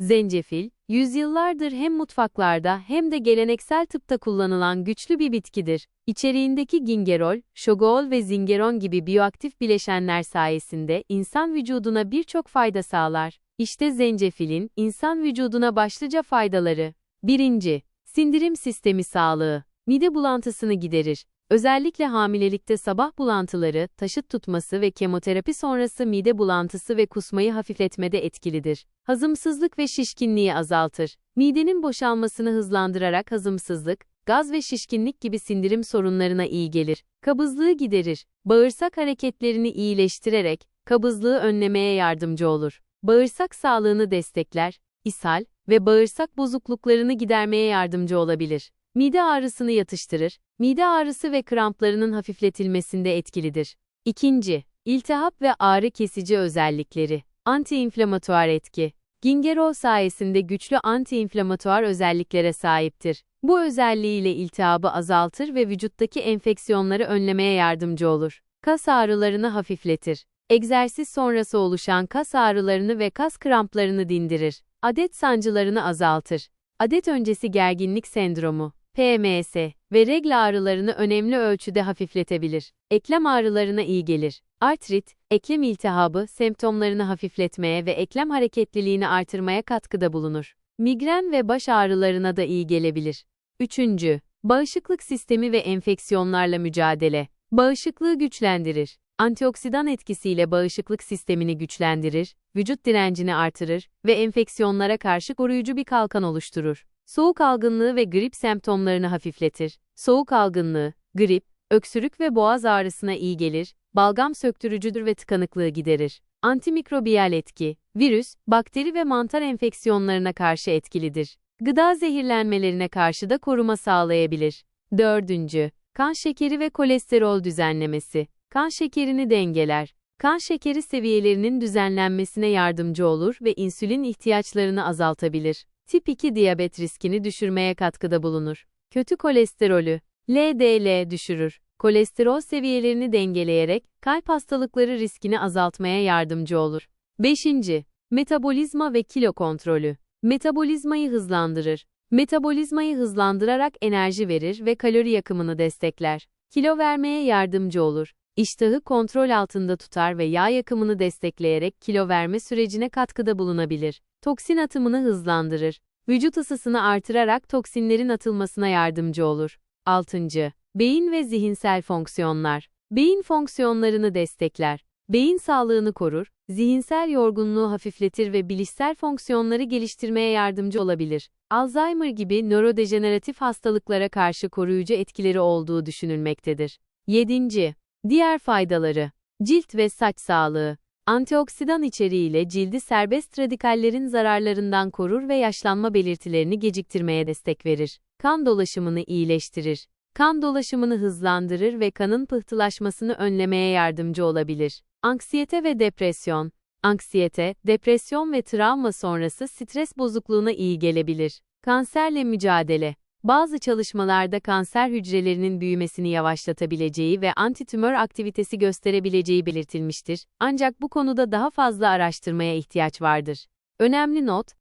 Zencefil, yüzyıllardır hem mutfaklarda hem de geleneksel tıpta kullanılan güçlü bir bitkidir. İçeriğindeki gingerol, şogool ve zingeron gibi biyoaktif bileşenler sayesinde insan vücuduna birçok fayda sağlar. İşte zencefilin insan vücuduna başlıca faydaları. 1. Sindirim sistemi sağlığı. Mide bulantısını giderir. Özellikle hamilelikte sabah bulantıları, taşıt tutması ve kemoterapi sonrası mide bulantısı ve kusmayı hafifletmede etkilidir. Hazımsızlık ve şişkinliği azaltır. Midenin boşalmasını hızlandırarak hazımsızlık, gaz ve şişkinlik gibi sindirim sorunlarına iyi gelir. Kabızlığı giderir. Bağırsak hareketlerini iyileştirerek kabızlığı önlemeye yardımcı olur. Bağırsak sağlığını destekler, ishal ve bağırsak bozukluklarını gidermeye yardımcı olabilir. Mide ağrısını yatıştırır, mide ağrısı ve kramplarının hafifletilmesinde etkilidir. İkinci, iltihap ve ağrı kesici özellikleri. Antiinflamatuar etki. Gingerol sayesinde güçlü antiinflamatuar özelliklere sahiptir. Bu özelliğiyle iltihabı azaltır ve vücuttaki enfeksiyonları önlemeye yardımcı olur. Kas ağrılarını hafifletir. Egzersiz sonrası oluşan kas ağrılarını ve kas kramplarını dindirir. Adet sancılarını azaltır. Adet öncesi gerginlik sendromu, PMS ve regl ağrılarını önemli ölçüde hafifletebilir. Eklem ağrılarına iyi gelir. Artrit, eklem iltihabı semptomlarını hafifletmeye ve eklem hareketliliğini artırmaya katkıda bulunur. Migren ve baş ağrılarına da iyi gelebilir. 3. Bağışıklık sistemi ve enfeksiyonlarla mücadele. Bağışıklığı güçlendirir. Antioksidan etkisiyle bağışıklık sistemini güçlendirir, vücut direncini artırır ve enfeksiyonlara karşı koruyucu bir kalkan oluşturur. Soğuk algınlığı ve grip semptomlarını hafifletir. Soğuk algınlığı, grip, öksürük ve boğaz ağrısına iyi gelir, balgam söktürücüdür ve tıkanıklığı giderir. Antimikrobiyal etki, virüs, bakteri ve mantar enfeksiyonlarına karşı etkilidir. Gıda zehirlenmelerine karşı da koruma sağlayabilir. 4. Kan şekeri ve kolesterol düzenlemesi. Kan şekerini dengeler. Kan şekeri seviyelerinin düzenlenmesine yardımcı olur ve insülin ihtiyaçlarını azaltabilir. Tip 2 diyabet riskini düşürmeye katkıda bulunur. Kötü kolesterolü, LDL düşürür. Kolesterol seviyelerini dengeleyerek kalp hastalıkları riskini azaltmaya yardımcı olur. 5. Metabolizma ve kilo kontrolü. Metabolizmayı hızlandırır. Metabolizmayı hızlandırarak enerji verir ve kalori yakımını destekler. Kilo vermeye yardımcı olur. İştahı kontrol altında tutar ve yağ yakımını destekleyerek kilo verme sürecine katkıda bulunabilir. Toksin atımını hızlandırır. Vücut ısısını artırarak toksinlerin atılmasına yardımcı olur. 6. Beyin ve zihinsel fonksiyonlar. Beyin fonksiyonlarını destekler. Beyin sağlığını korur, zihinsel yorgunluğu hafifletir ve bilişsel fonksiyonları geliştirmeye yardımcı olabilir. Alzheimer gibi nörodejeneratif hastalıklara karşı koruyucu etkileri olduğu düşünülmektedir. 7. Diğer faydaları. Cilt ve saç sağlığı. Antioksidan içeriğiyle cildi serbest radikallerin zararlarından korur ve yaşlanma belirtilerini geciktirmeye destek verir. Kan dolaşımını iyileştirir. Kan dolaşımını hızlandırır ve kanın pıhtılaşmasını önlemeye yardımcı olabilir. Anksiyete ve depresyon. Anksiyete, depresyon ve travma sonrası stres bozukluğuna iyi gelebilir. Kanserle mücadele. Bazı çalışmalarda kanser hücrelerinin büyümesini yavaşlatabileceği ve antitümör aktivitesi gösterebileceği belirtilmiştir. Ancak bu konuda daha fazla araştırmaya ihtiyaç vardır. Önemli not,